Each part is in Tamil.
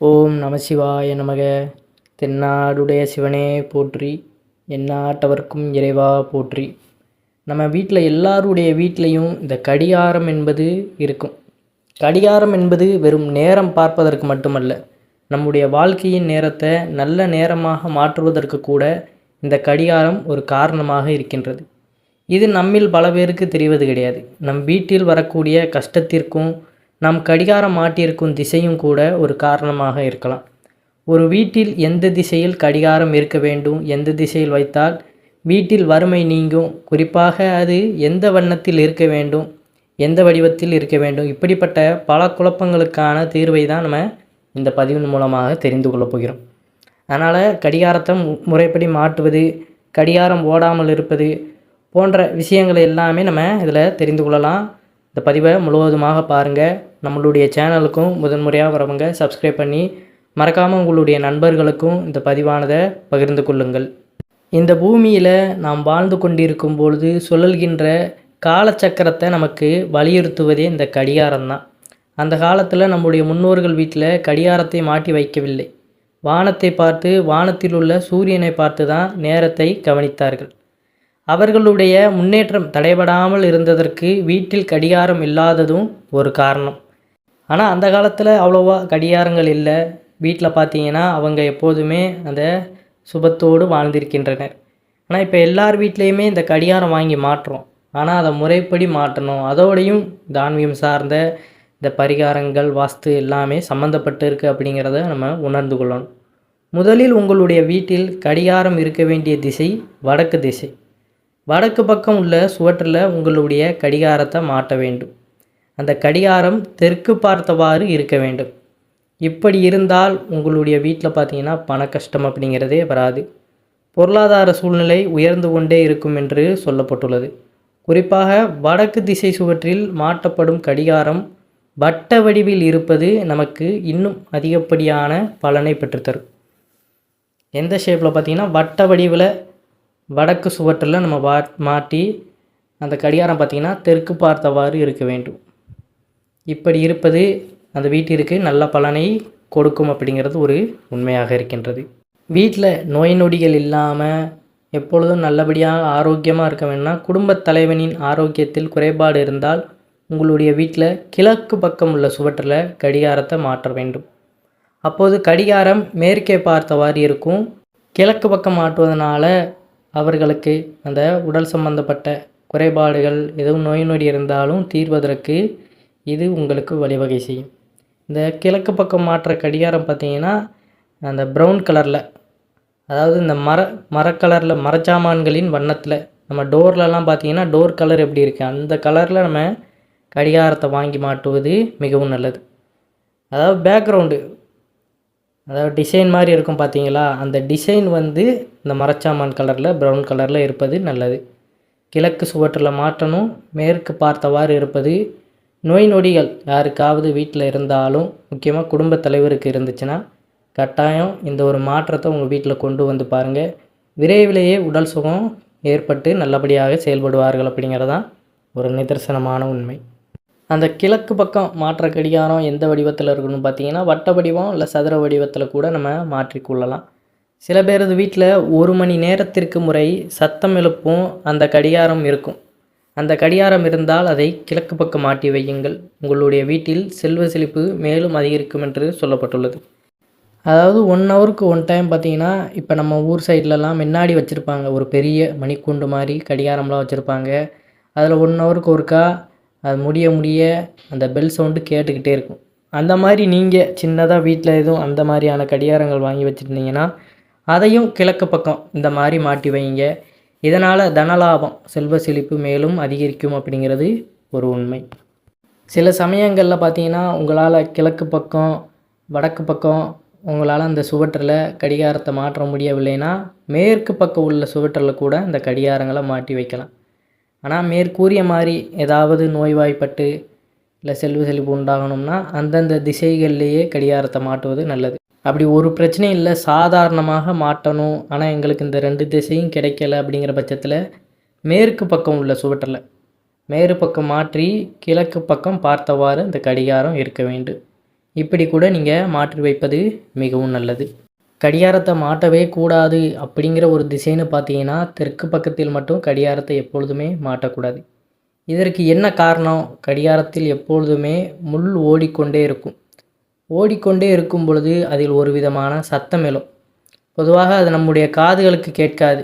ஓம் நமசிவாய நமக. தென்னாடுடைய சிவனே போற்றி எந்நாட்டவர்க்கும் இறைவா போற்றி. நம்ம வீட்டில் எல்லாருடைய வீட்லேயும் இந்த கடிகாரம் என்பது இருக்கும். கடிகாரம் என்பது வெறும் நேரம் பார்ப்பதற்கு மட்டுமல்ல நம்முடைய வாழ்க்கையின் நேரத்தை நல்ல நேரமாக மாற்றுவதற்கு கூட இந்த கடிகாரம் ஒரு காரணமாக இருக்கின்றது. இது நம்மில் பல பேருக்கு தெரிவது கிடையாது. நம் வீட்டில் வரக்கூடிய கஷ்டத்திற்கும் நம் கடிகாரம் மாட்டியிருக்கும் திசையும் கூட ஒரு காரணமாக இருக்கலாம். ஒரு வீட்டில் எந்த திசையில் கடிகாரம் இருக்க வேண்டும் எந்த திசையில் வைத்தால் வீட்டில் வறுமை நீங்கும்? குறிப்பாக அது எந்த வண்ணத்தில் இருக்க வேண்டும் எந்த வடிவத்தில் இருக்க வேண்டும்? இப்படிப்பட்ட பல குழப்பங்களுக்கான தீர்வை தான் நம்ம இந்த பதிவின் மூலமாக தெரிந்து கொள்ளப் போகிறோம். அதனால் கடிகாரத்தை மு- முறைப்படி மாட்டுவது கடிகாரம் ஓடாமல் இருப்பது போன்ற விஷயங்களை எல்லாமே நம்ம இதில் தெரிந்து கொள்ளலாம். இந்த பதிவை முழுவதுமாக பாருங்கள் நம்மளுடைய சேனலுக்கும் முதன்முறையாக வரவங்க சப்ஸ்கிரைப் பண்ணி மறக்காமல் உங்களுடைய நண்பர்களுக்கும் இந்த பதிவானதை பகிர்ந்து கொள்ளுங்கள். இந்த பூமியில் நாம் வாழ்ந்து கொண்டிருக்கும் பொழுது சுழல்கின்ற காலச்சக்கரத்தை நமக்கு வலியுறுத்துவதே இந்த கடிகாரம் தான் அந்த காலத்தில் நம்முடைய முன்னோர்கள் வீட்டில் கடிகாரத்தை மாட்டி வைக்கவில்லை. வானத்தை பார்த்து வானத்தில் உள்ள சூரியனை பார்த்து தான் நேரத்தை கவனித்தார்கள். அவர்களுடைய முன்னேற்றம் தடைபடாமல் இருந்ததற்கு வீட்டில் கடிகாரம் இல்லாததும் ஒரு காரணம். ஆனால் அந்த காலத்தில் அவ்வளோவா கடிகாரங்கள் இல்லை. வீட்டில் பார்த்தீங்கன்னா அவங்க எப்போதுமே அந்த சுபத்தோடு வாழ்ந்திருக்கின்றனர். ஆனால் இப்போ எல்லார் வீட்லேயுமே இந்த கடிகாரம் வாங்கி மாட்டுறோம் ஆனால் அதை முறைப்படி மாட்டணும் அதோடையும் தான்வியம் சார்ந்த இந்த பரிகாரங்கள் வாஸ்து எல்லாமே சம்மந்தப்பட்டு இருக்குது அப்படிங்கிறத நம்ம உணர்ந்து கொள்ளணும். முதலில் உங்களுடைய வீட்டில் கடிகாரம் இருக்க வேண்டிய திசை வடக்கு திசை. வடக்கு பக்கம் உள்ள சுவற்றில் உங்களுடைய கடிகாரத்தை மாட்ட வேண்டும். அந்த கடிகாரம் தெற்கு பார்த்தவாறு இருக்க வேண்டும். இப்படி இருந்தால் உங்களுடைய வீட்டில் பார்த்தீங்கன்னா பண கஷ்டம் அப்படிங்கிறதே வராது. பொருளாதார சூழ்நிலை உயர்ந்து கொண்டே இருக்கும் என்று சொல்லப்பட்டுள்ளது. குறிப்பாக வடக்கு திசை சுவற்றில் மாட்டப்படும் கடிகாரம் வட்ட வடிவில் இருப்பது நமக்கு இன்னும் அதிகப்படியான பலனை பெற்றுத்தரும். எந்த ஷேப்பில் பார்த்தீங்கன்னா வட்ட வடிவில் வடக்கு சுவற்றில் நம்ம மாட்டி அந்த கடிகாரம் பார்த்திங்கன்னா தெற்கு பார்த்தவாறு இருக்க வேண்டும். இப்படி இருப்பது அந்த வீட்டிற்கு நல்ல பலனை கொடுக்கும் அப்படிங்கிறது ஒரு உண்மையாக இருக்கின்றது. வீட்டில் நோய் நொடிகள் இல்லாமல் எப்பொழுதும் நல்லபடியாக ஆரோக்கியமாக இருக்க வேணும்னா குடும்பத் தலைவனின் ஆரோக்கியத்தில் குறைபாடு இருந்தால் உங்களுடைய வீட்டில் கிழக்கு பக்கம் உள்ள சுவற்றில் கடிகாரத்தை மாற்ற வேண்டும். அப்போது கடிகாரம் மேற்கே பார்த்தவாறு இருக்கும். கிழக்கு பக்கம் மாட்டுவதனால அவர்களுக்கு அந்த உடல் சம்பந்தப்பட்ட குறைபாடுகள் எதுவும் நோய் நொடி இருந்தாலும் தீர்வதற்கு இது உங்களுக்கு வழிவகை செய்யும். இந்த கிழக்கு பக்கம் மாற்ற கடிகாரம் பார்த்தீங்கன்னா அந்த ப்ரௌன் கலரில் அதாவது இந்த மர மரக்கலரில் மரச்சாமான்களின் வண்ணத்தில் நம்ம டோர்லலாம் பார்த்தீங்கன்னா டோர் கலர் எப்படி இருக்குது அந்த கலரில் நம்ம கடிகாரத்தை வாங்கி மாட்டுவது மிகவும் நல்லது. அதாவது பேக்ரவுண்டு அதாவது டிசைன் மாதிரி இருக்கும் பார்த்தீங்களா? அந்த டிசைன் வந்து இந்த மரச்சாமான் கலரில் ப்ரௌன் கலரில் இருப்பது நல்லது. கிழக்கு சுவற்றில் மாற்றணும் மேற்கு பார்த்தவாறு இருப்பது நோய் நொடிகள் யாருக்காவது வீட்டில் இருந்தாலும் முக்கியமாக குடும்பத் தலைவருக்கு இருந்துச்சுன்னா கட்டாயம் இந்த ஒரு மாற்றத்தை உங்கள் வீட்டில் கொண்டு வந்து பாருங்கள் விரைவிலேயே உடல் சுகம் ஏற்பட்டு நல்லபடியாக செயல்படுவார்கள் அப்படிங்கிறதான் ஒரு நிதர்சனமான உண்மை. அந்த கிழக்கு பக்கம் மாற்ற கடிகாரம் எந்த வடிவத்தில் இருக்கணும்னு பார்த்தீங்கன்னா வட்ட வடிவம் இல்லை சதுர வடிவத்தில் கூட நம்ம மாற்றிக்கொள்ளலாம் சில பேரது வீட்டில் ஒரு மணி நேரத்திற்கு முறை சத்தம் எழுப்பும் அந்த கடிகாரம் இருக்கும். அந்த கடிகாரம் இருந்தால் அதை கிழக்கு பக்கம் மாட்டி வையுங்கள். உங்களுடைய வீட்டில் செல்வ செழிப்பு மேலும் அதிகரிக்கும் என்று சொல்லப்பட்டுள்ளது. அதாவது ஒன் ஹவருக்கு ஒன் டைம் பார்த்தீங்கன்னா இப்போ நம்ம ஊர் சைட்லலாம் முன்னாடி வச்சுருப்பாங்க. ஒரு பெரிய மணிக்கூண்டு மாதிரி கடிகாரம்லாம் வச்சுருப்பாங்க. அதில் ஒன் ஹவருக்கு ஒருக்கா அது முடிய முடிய அந்த பெல் சவுண்டு கேட்டுக்கிட்டே இருக்கும். அந்த மாதிரி நீங்கள் சின்னதாக வீட்டில் எதுவும் அந்த மாதிரியான கடிகாரங்கள் வாங்கி வச்சுருந்தீங்கன்னா அதையும் கிழக்கு பக்கம் இந்த மாதிரி மாட்டி வைங்க. இதனால் தனலாபம் செல்வ செழிப்பு மேலும் அதிகரிக்கும் அப்படிங்கிறது ஒரு உண்மை. சில சமயங்களில் பார்த்தீங்கன்னா உங்களால் கிழக்கு பக்கம் வடக்கு பக்கம் உங்களால் அந்த சுவற்றில் கடிகாரத்தை மாற்ற முடியவில்லைன்னா மேற்கு பக்கம் உள்ள சுவற்றில் கூட இந்த கடிகாரங்களை மாட்டி வைக்கலாம். ஆனால் மேற்கூறிய மாதிரி ஏதாவது நோய்வாய்ப்பட்டு இல்லை செல்வ செழிப்பு உண்டாகணும்னா அந்தந்த திசைகள்லேயே கடிகாரத்தை மாட்டுவது நல்லது. அப்படி ஒரு பிரச்சனையும் இல்லை சாதாரணமாக மாட்டணும். ஆனால் எங்களுக்கு இந்த ரெண்டு திசையும் கிடைக்கல அப்படிங்கிற பட்சத்தில் மேற்கு பக்கம் உள்ள சுவற்றில் மேற்கு பக்கம் மாற்றி கிழக்கு பக்கம் பார்த்தவாறு இந்த கடிகாரம் இருக்க வேண்டும். இப்படி கூட நீங்கள் மாற்றி வைப்பது மிகவும் நல்லது. கடிகாரத்தை மாட்டவே கூடாது அப்படிங்கிற ஒரு திசைன்னு பார்த்தீங்கன்னா தெற்கு பக்கத்தில் மட்டும் கடிகாரத்தை எப்பொழுதுமே மாட்டக்கூடாது. இதற்கு என்ன காரணம்? கடிகாரத்தில் எப்பொழுதுமே முள் ஓடிக்கொண்டே இருக்கும். ஓடிக்கொண்டே இருக்கும் பொழுது அதில் ஒரு விதமான சத்தம் எழும். பொதுவாக அது நம்முடைய காதுகளுக்கு கேட்காது.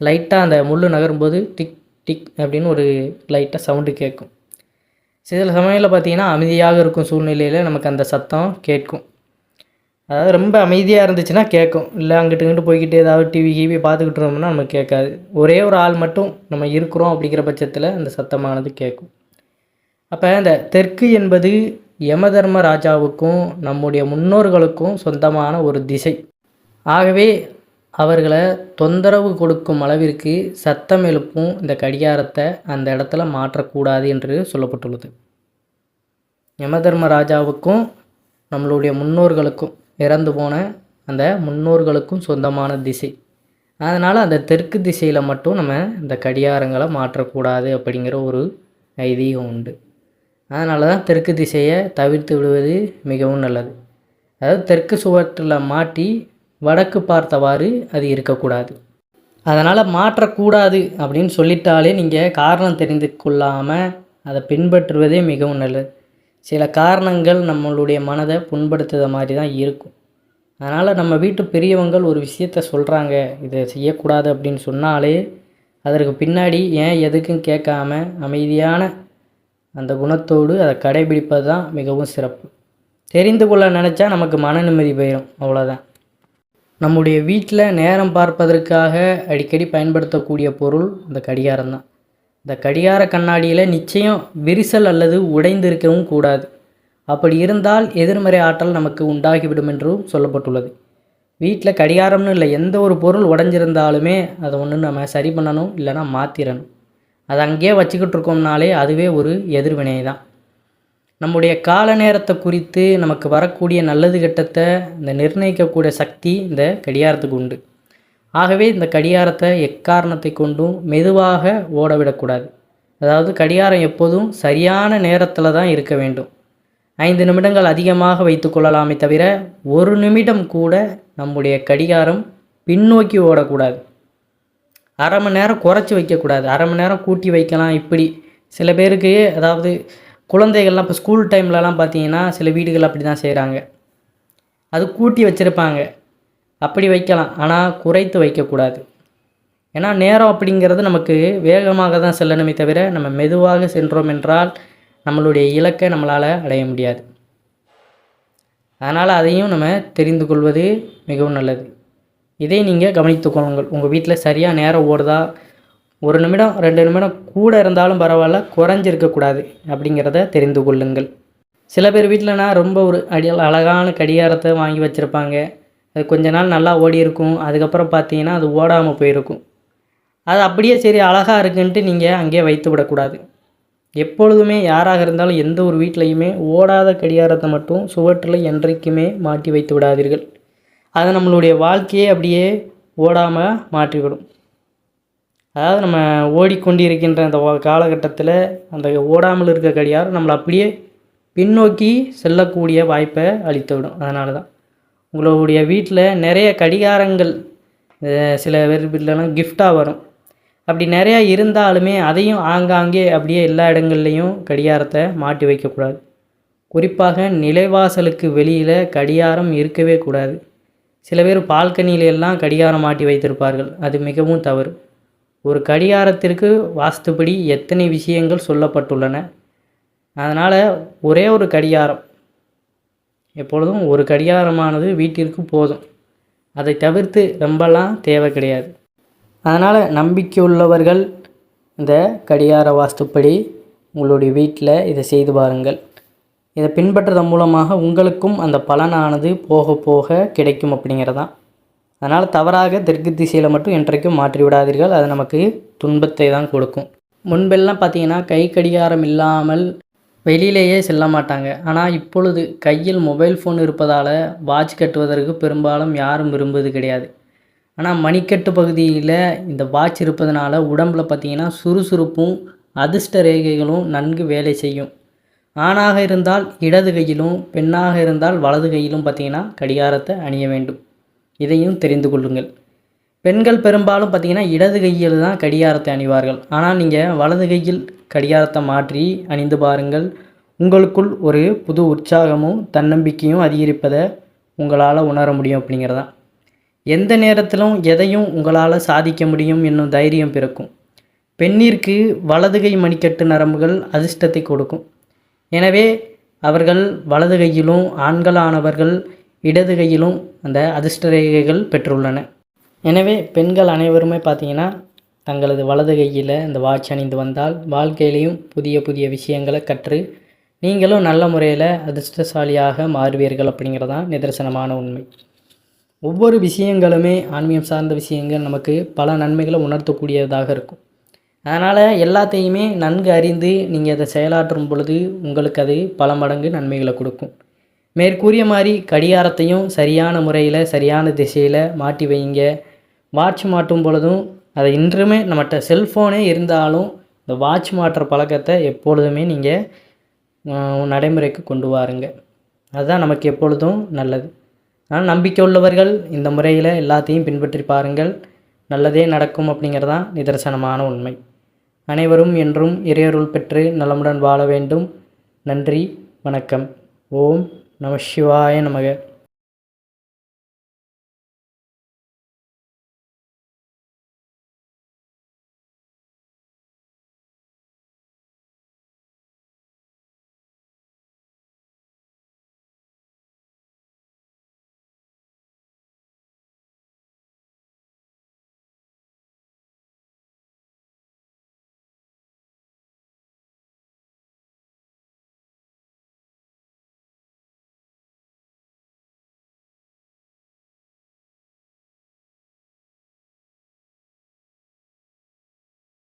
லைட்டாக அந்த முள் நகரும்போது டிக் டிக் அப்படின்னு ஒரு லைட்டாக சவுண்டு கேட்கும். சில சமயங்களில் பார்த்தீங்கன்னா அமைதியாக இருக்கும் சூழ்நிலையில் நமக்கு அந்த சத்தம் கேட்கும். அதாவது ரொம்ப அமைதியாக இருந்துச்சுன்னா கேட்கும். இல்லை அங்கிட்டு இங்கிட்டு போய்கிட்டு ஏதாவது டிவி கிவி பார்த்துக்கிட்டு இருந்தோம்னா நமக்கு கேட்காது. ஒரே ஒரு ஆள் மட்டும் நம்ம இருக்கிறோம் அப்படிங்கிற பட்சத்தில் அந்த சத்தமானது கேட்கும். அப்போ இந்த தெற்கு என்பது யமதர்ம ராஜாவுக்கும் நம்முடைய முன்னோர்களுக்கும் சொந்தமான ஒரு திசை. ஆகவே அவர்களை தொந்தரவு கொடுக்கும் அளவிற்கு சத்தம் எழுப்பும் இந்த கடிகாரத்தை அந்த இடத்துல மாற்றக்கூடாது என்று சொல்லப்பட்டுள்ளது. யமதர்ம ராஜாவுக்கும் நம்மளுடைய முன்னோர்களுக்கும் இறந்து போன அந்த முன்னோர்களுக்கும் சொந்தமான திசை. அதனால் அந்த தெற்கு திசையில் மட்டும் நம்ம இந்த கடிகாரங்களை மாற்றக்கூடாது அப்படிங்கிற ஒரு ஐதீகம் உண்டு. அதனால தான் தெற்கு திசையை தவிர்த்து விடுவது மிகவும் நல்லது. அதாவது தெற்கு சுவற்றில் மாட்டி வடக்கு பார்த்தவாறு அது இருக்கக்கூடாது. அதனால் மாற்றக்கூடாது அப்படின்னு சொல்லிட்டாலே நீங்கள் காரணம் தெரிந்து கொள்ளாமல் அதை பின்பற்றுவதே மிகவும் நல்லது. சில காரணங்கள் நம்மளுடைய மனதை புண்படுத்துகிற மாதிரி தான் இருக்கும். அதனால் நம்ம வீட்டு பெரியவங்கள் ஒரு விஷயத்த சொல்கிறாங்க இதை செய்யக்கூடாது அப்படின்னு சொன்னாலே அதற்கு பின்னாடி ஏன் எதுக்கும் கேட்காம அமைதியான அந்த குணத்தோடு அதை கடைபிடிப்பது தான் மிகவும் சிறப்பு. தெரிந்து கொள்ள நினச்சா நமக்கு மன நிம்மதி போயிடும் அவ்வளோதான் நம்முடைய வீட்டில் நேரம் பார்ப்பதற்காக அடிக்கடி பயன்படுத்தக்கூடிய பொருள் இந்த கடிகாரம் தான். இந்த கடிகார கண்ணாடியில் நிச்சயம் விரிசல் அல்லது உடைந்திருக்கவும் கூடாது. அப்படி இருந்தால் எதிர்மறை ஆற்றல் நமக்கு உண்டாகிவிடும் என்றும் சொல்லப்பட்டுள்ளது. வீட்டில் கடிகாரம்னு இல்லை எந்த ஒரு பொருள் உடஞ்சிருந்தாலுமே அதை ஒன்று நம்ம சரி பண்ணணும் இல்லைனா மாற்றிடணும் அது அங்கேயே வச்சுக்கிட்டு இருக்கோம்னாலே அதுவே ஒரு எதிர்வினை தான் நம்முடைய கால நேரத்தை குறித்து நமக்கு வரக்கூடிய நல்லது கெட்டத்தை இந்த நிர்ணயிக்கக்கூடிய சக்தி இந்த கடிகாரத்துக்கு உண்டு. ஆகவே இந்த கடிகாரத்தை எக்காரணத்தை கொண்டும் மெதுவாக ஓட விடக்கூடாது அதாவது கடிகாரம் எப்போதும் சரியான நேரத்தில் தான் இருக்க வேண்டும். ஐந்து நிமிடங்கள் அதிகமாக வைத்து கொள்ளலாமே தவிர ஒரு நிமிடம் கூட நம்முடைய கடிகாரம் பின்னோக்கி ஓடக்கூடாது. அரை மணி நேரம் குறைச்சி வைக்கக்கூடாது. அரை மணி நேரம் கூட்டி வைக்கலாம். இப்படி சில பேருக்கு அதாவது குழந்தைகள்லாம் இப்போ ஸ்கூல் டைம்லலாம் பார்த்தீங்கன்னா சில வீடுகள் அப்படி தான் செய்கிறாங்க அது கூட்டி வச்சுருப்பாங்க. அப்படி வைக்கலாம். ஆனால் குறைத்து வைக்கக்கூடாது. ஏன்னா நேரம் அப்படிங்கிறது நமக்கு வேகமாக தான் செல்லணுமே தவிர நம்ம மெதுவாக சென்றோம் என்றால் நம்மளுடைய இலக்கை நம்மளால் அடைய முடியாது. அதனால் அதையும் நம்ம தெரிந்து கொள்வது மிகவும் நல்லது. இதை நீங்கள் கவனித்துக்கொள்ளுங்கள் உங்கள் வீட்டில் சரியாக நேரம் ஓடுதா? ஒரு நிமிடம் ரெண்டு நிமிடம் கூட இருந்தாலும் பரவாயில்ல குறைஞ்சிருக்கக்கூடாது அப்படிங்கிறத தெரிந்து கொள்ளுங்கள். சில பேர் வீட்டிலனா ரொம்ப ஒரு அடி அழகான கடிகாரத்தை வாங்கி வச்சுருப்பாங்க. அது கொஞ்ச நாள் நல்லா ஓடி இருக்கும். அதுக்கப்புறம் பார்த்தீங்கன்னா அது ஓடாமல் போயிருக்கும். அது அப்படியே சரி அழகாக இருக்குன்ட்டு நீங்கள் அங்கேயே வைத்து விடக்கூடாது. எப்பொழுதுமே யாராக இருந்தாலும் எந்த ஒரு வீட்லேயுமே ஓடாத கடிகாரத்தை மட்டும் சுவற்றில் என்றைக்குமே மாட்டி வைத்து விடாதீர்கள். அது நம்மளுடைய வாழ்க்கையே அப்படியே ஓடாமல் மாற்றிவிடும். அதாவது நம்ம ஓடிக்கொண்டிருக்கின்ற அந்த காலகட்டத்தில் அந்த ஓடாமல் இருக்க கடிகாரம் நம்மளை அப்படியே பின்னோக்கி செல்லக்கூடிய வாய்ப்பை அளித்துவிடும். அதனால தான் உங்களுடைய வீட்டில் நிறைய கடிகாரங்கள் சில பேர் வீட்டிலலாம் கிஃப்டாக வரும். அப்படி நிறையா இருந்தாலுமே அதையும் ஆங்காங்கே அப்படியே எல்லா இடங்கள்லையும் கடிகாரத்தை மாட்டி வைக்கக்கூடாது. குறிப்பாக நிலைவாசலுக்கு வெளியில் கடிகாரம் இருக்கவே கூடாது. சில பேர் பால்கனியில எல்லாம் கடிகாரம் மாட்டி வைத்திருப்பார்கள். அது மிகவும் தவறு. ஒரு கடிகாரத்திற்கு வாஸ்துப்படி எத்தனை விஷயங்கள் சொல்லப்பட்டுள்ளன? அதனால் ஒரே ஒரு கடிகாரம். எப்பொழுதும் ஒரு கடிகாரமானது வீட்டிற்கு போதும். அதை தவிர்த்து ரொம்பலாம் தேவை கிடையாது. அதனால் நம்பிக்கையுள்ளவர்கள் இந்த கடிகார வாஸ்துப்படி உங்களுடைய வீட்டில் இதை செய்து பாருங்கள். இதை பின்பற்றுறதன் மூலமாக உங்களுக்கும் அந்த பலனானது போக போக கிடைக்கும் அப்படிங்கிறதான். அதனால் தவறாக தெற்கு திசையில் மட்டும் என்றைக்கும் மாற்றி விடாதீர்கள். அது நமக்கு துன்பத்தை தான் கொடுக்கும். முன்பெல்லாம் பார்த்தீங்கன்னா கை கடிகாரம் இல்லாமல் வெளியிலேயே செல்ல மாட்டாங்க. ஆனால் இப்பொழுது கையில் மொபைல் ஃபோன் இருப்பதால் வாட்ச் கட்டுவதற்கு பெரும்பாலும் யாரும் விரும்புவது கிடையாது. ஆனால் மணிக்கட்டு பகுதியில் இந்த வாட்ச் இருப்பதனால உடம்பில் பார்த்தீங்கன்னா சுறுசுறுப்பும் அதிர்ஷ்ட ரேகைகளும் நன்கு வேலை செய்யும். ஆணாக இருந்தால் இடது கையிலும் பெண்ணாக இருந்தால் வலது கையிலும் பார்த்தீங்கன்னா கடிகாரத்தை அணிய வேண்டும். இதையும் தெரிந்து கொள்ளுங்கள். பெண்கள் பெரும்பாலும் பார்த்தீங்கன்னா இடது கையில் தான் கடிகாரத்தை அணிவார்கள். ஆனால் நீங்கள் வலது கையில் கடிகாரத்தை மாற்றி அணிந்து பாருங்கள். உங்களுக்குள் ஒரு புது உற்சாகமும் தன்னம்பிக்கையும் அதிகரிப்பதை உங்களால் உணர முடியும் அப்படிங்கிறதான் எந்த நேரத்திலும் எதையும் உங்களால் சாதிக்க முடியும் என்னும் தைரியம் பிறக்கும். பெண்ணிற்கு வலதுகை மணிக்கட்டு நரம்புகள் அதிர்ஷ்டத்தை கொடுக்கும். எனவே அவர்கள் வலது கையிலும் ஆண்களானவர்கள் இடது கையிலும் அந்த அதிர்ஷ்ட ரேகைகள் பெற்றுள்ளன. எனவே பெண்கள் அனைவருமே பார்த்தீங்கன்னா தங்களது வலது கையில் இந்த வாட்ச் அணிந்து வந்தால் வாழ்க்கையிலையும் புதிய புதிய விஷயங்களை கற்று நீங்களும் நல்ல முறையில் அதிர்ஷ்டசாலியாக மாறுவீர்கள் அப்படிங்கிறதான் நிதர்சனமான உண்மை. ஒவ்வொரு விஷயங்களுமே ஆன்மீகம் சார்ந்த விஷயங்கள் நமக்கு பல நன்மைகளை உணர்த்தக்கூடியதாக இருக்கும். அதனால் எல்லாத்தையுமே நன்கு அறிந்து நீங்கள் அதை செயலாற்றும் பொழுது உங்களுக்கு அது பல மடங்கு நன்மைகளை கொடுக்கும். மேற்கூறிய மாதிரி கடிகாரத்தையும் சரியான முறையில் சரியான திசையில் மாட்டி வைங்க. வாட்ச் மாட்டும் பொழுதும் அதை இன்றுமே நம்மகிட்ட செல்ஃபோனே இருந்தாலும் இந்த வாட்ச் மாட்டுற பழக்கத்தை எப்பொழுதுமே நீங்கள் நடைமுறைக்கு கொண்டு வாருங்க. அதுதான் நமக்கு எப்பொழுதும் நல்லது. ஆனால் நம்பிக்கை உள்ளவர்கள் இந்த முறையில் எல்லாத்தையும் பின்பற்றி பாருங்கள். நல்லதே நடக்கும் அப்படிங்கிறதான் நிதர்சனமான உண்மை. அனைவரும் என்றும் இறையருள் பெற்று நலமுடன் வாழ வேண்டும். நன்றி வணக்கம். ஓம் நம சிவாய நமக.